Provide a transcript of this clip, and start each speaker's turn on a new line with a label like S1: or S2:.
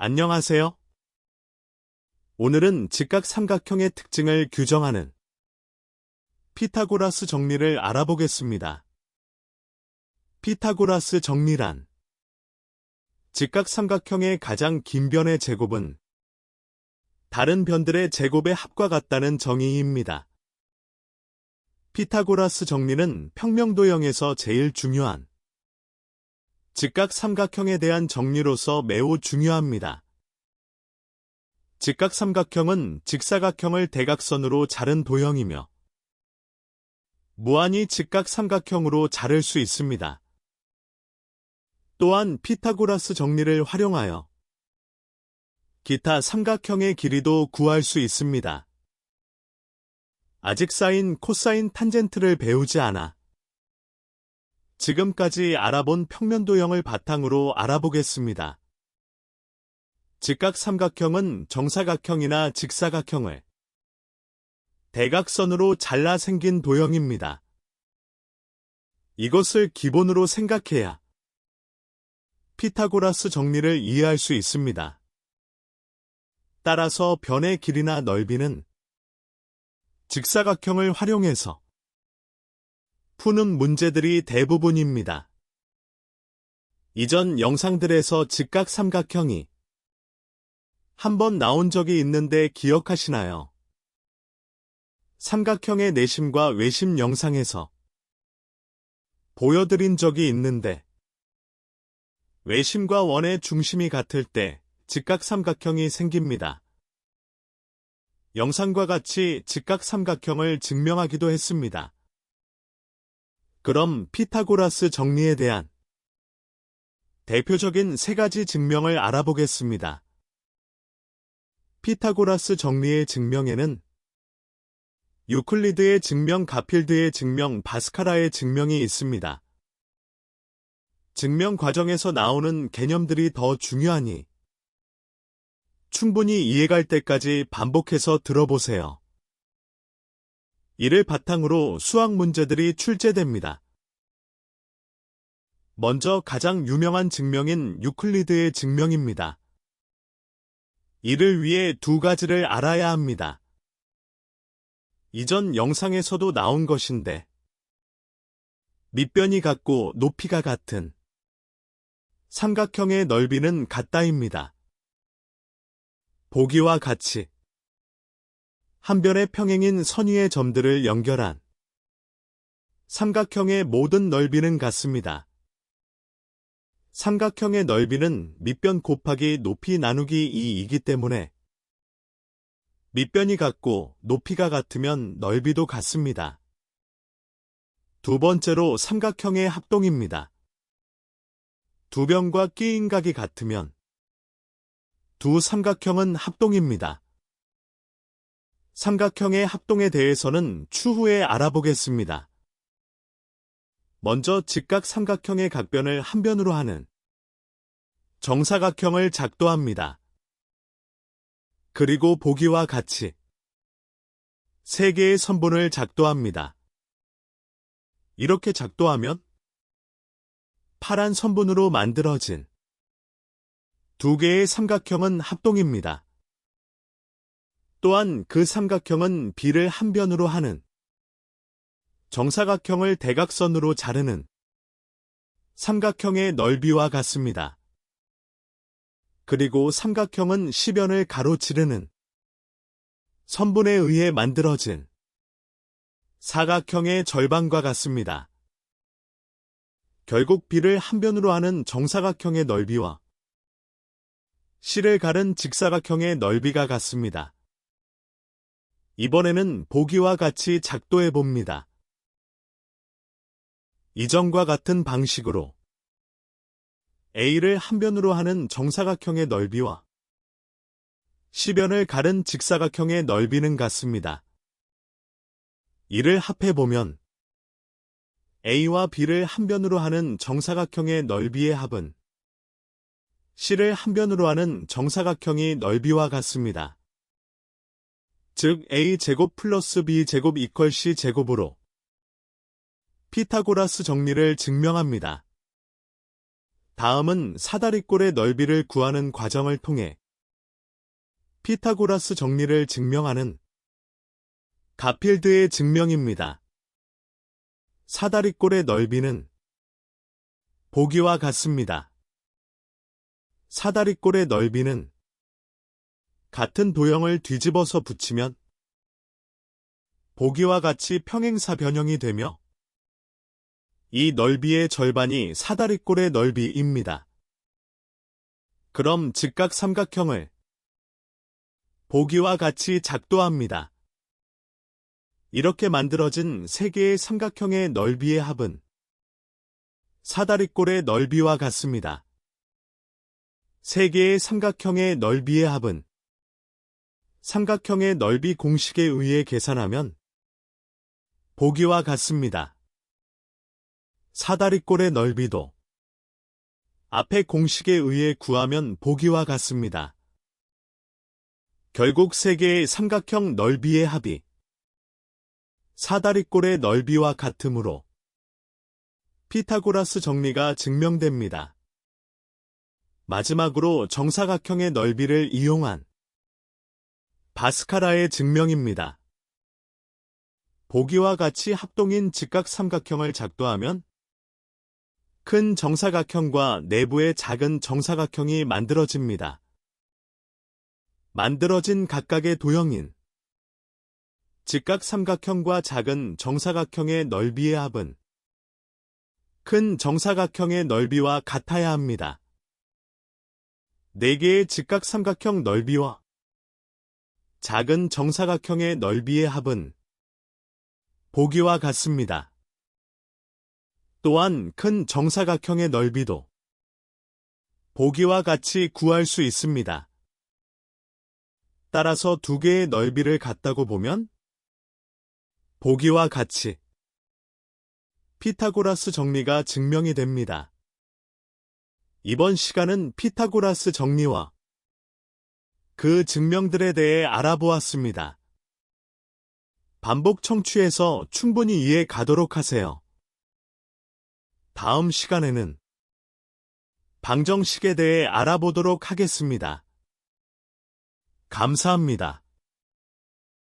S1: 안녕하세요. 오늘은 직각 삼각형의 특징을 규정하는 피타고라스 정리를 알아보겠습니다. 피타고라스 정리란 직각 삼각형의 가장 긴 변의 제곱은 다른 변들의 제곱의 합과 같다는 정의입니다. 피타고라스 정리는 평명도형에서 제일 중요한 직각 삼각형에 대한 정리로서 매우 중요합니다. 직각 삼각형은 직사각형을 대각선으로 자른 도형이며 무한히 직각 삼각형으로 자를 수 있습니다. 또한 피타고라스 정리를 활용하여 기타 삼각형의 길이도 구할 수 있습니다. 아직 사인, 코사인, 탄젠트를 배우지 않아 지금까지 알아본 평면도형을 바탕으로 알아보겠습니다. 직각 삼각형은 정사각형이나 직사각형을 대각선으로 잘라 생긴 도형입니다. 이것을 기본으로 생각해야 피타고라스 정리를 이해할 수 있습니다. 따라서 변의 길이나 넓이는 직사각형을 활용해서 푸는 문제들이 대부분입니다. 이전 영상들에서 직각 삼각형이 한번 나온 적이 있는데 기억하시나요? 삼각형의 내심과 외심 영상에서 보여드린 적이 있는데 외심과 원의 중심이 같을 때 직각 삼각형이 생깁니다. 영상과 같이 직각 삼각형을 증명하기도 했습니다. 그럼 피타고라스 정리에 대한 대표적인 세 가지 증명을 알아보겠습니다. 피타고라스 정리의 증명에는 유클리드의 증명, 가필드의 증명, 바스카라의 증명이 있습니다. 증명 과정에서 나오는 개념들이 더 중요하니 충분히 이해갈 때까지 반복해서 들어보세요. 이를 바탕으로 수학 문제들이 출제됩니다. 먼저 가장 유명한 증명인 유클리드의 증명입니다. 이를 위해 두 가지를 알아야 합니다. 이전 영상에서도 나온 것인데 밑변이 같고 높이가 같은 삼각형의 넓이는 같다입니다. 보기와 같이 한 변의 평행인 선 위의 점들을 연결한 삼각형의 모든 넓이는 같습니다. 삼각형의 넓이는 밑변 곱하기 높이 나누기 2이기 때문에 밑변이 같고 높이가 같으면 넓이도 같습니다. 두 번째로 삼각형의 합동입니다. 두 변과 끼인각이 같으면 두 삼각형은 합동입니다. 삼각형의 합동에 대해서는 추후에 알아보겠습니다. 먼저 직각 삼각형의 각변을 한 변으로 하는 정사각형을 작도합니다. 그리고 보기와 같이 세 개의 선분을 작도합니다. 이렇게 작도하면 파란 선분으로 만들어진 두 개의 삼각형은 합동입니다. 또한 그 삼각형은 비를 한 변으로 하는 정사각형을 대각선으로 자르는 삼각형의 넓이와 같습니다. 그리고 삼각형은 시변을 가로지르는 선분에 의해 만들어진 사각형의 절반과 같습니다. 결국 비를 한 변으로 하는 정사각형의 넓이와 실을 가른 직사각형의 넓이가 같습니다. 이번에는 보기와 같이 작도해 봅니다. 이전과 같은 방식으로 A를 한 변으로 하는 정사각형의 넓이와 시변을 가른 직사각형의 넓이는 같습니다. 이를 합해보면 A와 B를 한 변으로 하는 정사각형의 넓이의 합은 C를 한 변으로 하는 정사각형의 넓이와 같습니다. 즉 a제곱 플러스 b제곱 이퀄 c제곱으로 피타고라스 정리를 증명합니다. 다음은 사다리꼴의 넓이를 구하는 과정을 통해 피타고라스 정리를 증명하는 가필드의 증명입니다. 사다리꼴의 넓이는 보기와 같습니다. 사다리꼴의 넓이는 같은 도형을 뒤집어서 붙이면 보기와 같이 평행사 변형이 되며 이 넓이의 절반이 사다리꼴의 넓이입니다. 그럼 직각 삼각형을 보기와 같이 작도합니다. 이렇게 만들어진 세 개의 삼각형의 넓이의 합은 사다리꼴의 넓이와 같습니다. 세 개의 삼각형의 넓이의 합은 삼각형의 넓이 공식에 의해 계산하면 보기와 같습니다. 사다리꼴의 넓이도 앞의 공식에 의해 구하면 보기와 같습니다. 결국 세 개의 삼각형 넓이의 합이 사다리꼴의 넓이와 같으므로 피타고라스 정리가 증명됩니다. 마지막으로 정사각형의 넓이를 이용한 바스카라의 증명입니다. 보기와 같이 합동인 직각 삼각형을 작도하면 큰 정사각형과 내부의 작은 정사각형이 만들어집니다. 만들어진 각각의 도형인 직각 삼각형과 작은 정사각형의 넓이의 합은 큰 정사각형의 넓이와 같아야 합니다. 4개의 직각 삼각형 넓이와 작은 정사각형의 넓이의 합은 보기와 같습니다. 또한 큰 정사각형의 넓이도 보기와 같이 구할 수 있습니다. 따라서 두 개의 넓이를 같다고 보면 보기와 같이 피타고라스 정리가 증명이 됩니다. 이번 시간은 피타고라스 정리와 그 증명들에 대해 알아보았습니다. 반복 청취해서 충분히 이해 가도록 하세요. 다음 시간에는 방정식에 대해 알아보도록 하겠습니다. 감사합니다.